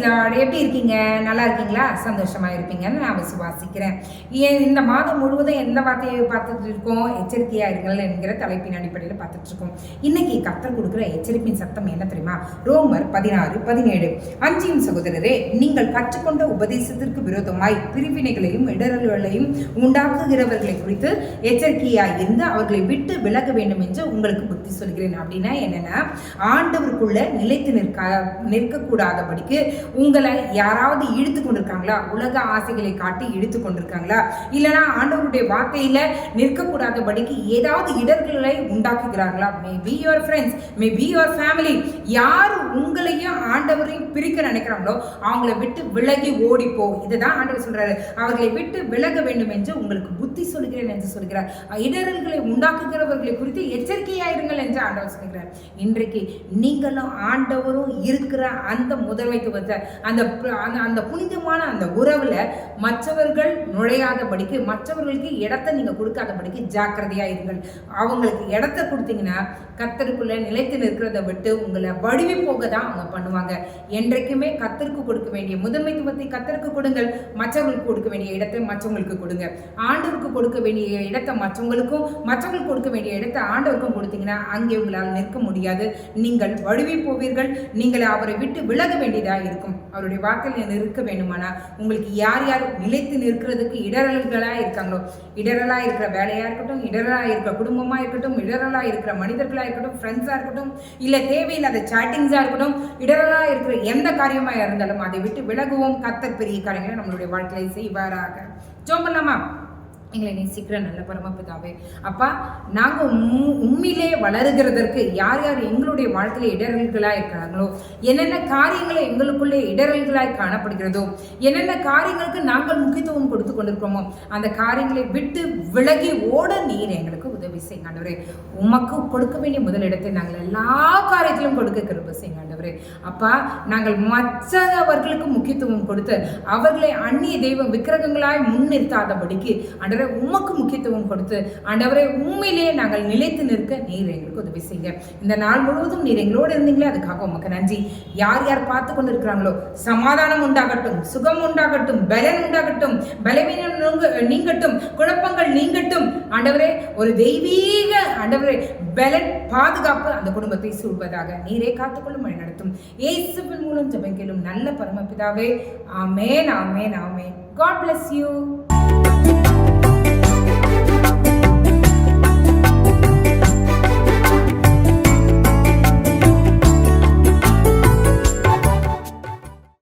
எப்படி இருக்கீங்க? நல்லா இருக்கீங்களா? சந்தோஷமா இருப்பீங்கன்னு நான் விசுவாசிக்கிறேன். ஏன் இந்த மாதம் முழுவதும் எந்த வார்த்தையை பார்த்துட்டு இருக்கோம்? எச்சரிக்கையாக இருங்கள் என்கிற தலைப்பின் அடிப்படையில் பார்த்துட்டு இருக்கோம். இன்னைக்கு கத்தல் கொடுக்குற எச்சரிப்பின் சத்தம் என்ன தெரியுமா? ரோமர் பதினாறு பதினேழு. அஞ்சின் சகோதரரே நீங்கள் கற்றுக்கொண்ட உபதேசத்திற்கு விரோதமாய் பிரிவினைகளையும் இடரல்களையும் உண்டாக்குகிறவர்களை குறித்து எச்சரிக்கையாக இருந்து அவர்களை விட்டு விலக வேண்டும் என்று உங்களுக்கு புத்தி சொல்கிறேன். அப்படின்னா என்னன்னா ஆண்டவருக்குள்ள நிலைத்து நிற்க நிற்கக்கூடாதபடிக்கு உங்களை யாராவது இழுத்து கொண்டிருக்காங்களா? உலக ஆசைகளை காட்டி இழுத்து கொண்டிருக்காங்களா? இல்லைனா ஆண்டவருடைய வார்த்தையில நிற்கக்கூடாதபடிக்கு ஏதாவது இடர்களை உண்டாக்குகிறாங்களா may be your friends may be your family யார் உங்களையும் ஆண்டவரையும் பிரிக்க நினைக்கிறாங்களோ அவங்கள விட்டு விலகி ஓடிப்போ. இதுதான் ஆண்டவர் சொல்றாரு. அவர்களை விட்டு விலக வேண்டும் என்று உங்களுக்கு புத்தி சொல்கிறேன் என்று சொல்கிறார். இடரல்களை உண்டாக்குகிறவர்களை குறித்து எச்சரிக்கையாயிருங்கள் என்று ஆண்டவர் சொல்கிறார். இன்றைக்கு நீங்களும் ஆண்டவரும் இருக்கிற அந்த முதன்மைத்துவத்தை அந்த பு- அந்த- அந்த புனிதமான அந்த உறவுல மற்றவர்கள் நுழையாதபடிக்கு மற்றவர்களுக்கு இடத்தை நீங்க கொடுக்காதபடிக்கு ஜாக்கிரதையா இருங்கள். அவங்களுக்கு இடத்த கொடுத்தீங்கன்னா கத்தருக்குள்ள நிலைத்து நிற்கிறத விட்டு உங்களை வடிவி போக தான் அவங்க பண்ணுவாங்க. என்றைக்குமே கத்தருக்கு கொடுக்க வேண்டிய முதன்மைத்துவத்தை கத்தருக்கு கொடுங்கள். மற்றவங்களுக்கு கொடுக்க வேண்டிய இடத்தை மற்றவங்களுக்கு கொடுங்க. ஆண்டவருக்கு கொடுக்க வேண்டிய இடத்தை மற்றவங்களுக்கும் மற்றவங்களுக்கு கொடுக்க வேண்டிய இடத்தை ஆண்டவருக்கும் கொடுத்தீங்கன்னா அங்கே உங்களால் நிற்க முடியாது. நீங்கள் வழுவி போவீர்கள். நீங்கள் அவரை விட்டு விலக வேண்டியதாக இருக்கும். அவருடைய வார்த்தையில் நிற்க வேண்டுமானா உங்களுக்கு யார் யார் நிலைத்து நிற்கிறதுக்கு இடரல்களாக இருக்காங்களோ இடரலாக இருக்கிற வேலையாக இருக்கட்டும் இடரலாக இருக்கிற குடும்பமாக இருக்கட்டும் இடரலாக இருக்கிற மனிதர்களாக இருக்கட்டும் ஃப்ரெண்ட்ஸாக இருக்கட்டும் இல்லை தேவையில்லாத சாட்டிங்ஸாக இருக்கட்டும் இடரலாக இருக்கிற எந்த காரியமாக இருந்தாலும் அதை விட்டு விலகுவோம். கத்தர் பெரிய காரியங்களை நம்மளுடைய வாழ்க்கையை செய்வாராக. ஜோம் பண்ணலாமா? எங்களை நேசிக்கிற நல்ல பரமபிதாவே அப்பா நாங்கள் உண்மையிலே வளருகிறதற்கு யார் யார் எங்களுடைய வாழ்க்கையில இடரல்களாக இருக்கிறாங்களோ என்னென்ன காரியங்களை எங்களுக்குள்ளே இடரல்களாய் காணப்படுகிறதோ என்னென்ன காரியங்களுக்கு நாங்கள் முக்கியத்துவம் கொடுத்து கொண்டிருக்கிறோமோ அந்த காரியங்களை விட்டு விலகி ஓட நீர் எங்களுக்கு உதவி செய்யுங்க உமக்கு கொடுக்க வேண்டிய முதலிடத்தை நாங்கள் எல்லா காரியத்திலும் கொடுக்க கிருப செய்யுங்க அப்பா நாங்கள் மற்றவர்களுக்கு முக்கியத்துவம் கொடுத்து அவர்களை அந்நிய தெய்வ விக்கிரகங்களாய் முன்னிறுத்தாதபடிக்கு ஆண்டவரே உமக்கு முக்கியத்துவம் கொடுத்து ஆண்டவரே உண்மையிலேயே நாங்கள் நிலைத்து நிற்க நீர் எங்களுக்கு உதவி செய்யுங்க இந்த நாள் முழுவதும் நீர் எங்களோடு இருந்தீங்களே அதுக்காக உமக்கு நன்றி. யார் யார் பார்த்து கொண்டு இருக்கிறாங்களோ சமாதானம் உண்டாகட்டும் சுகம் உண்டாகட்டும் பலன் உண்டாகட்டும் பலவீனம் நீங்கட்டும் குழப்பங்கள் நீங்கட்டும். ஆண்டவரே ஒரு தெய்வீக ஆண்டவரே பலன் பாதுகாப்பு அந்த குடும்பத்தை சூழ்வதாக நீரே காத்துக்கொள்ளும் வழி நடத்தும். இயேசுவின் மூலம் ஜபங்கிலும் நல்ல பரமபிதாவே. Amen amen amen. God bless you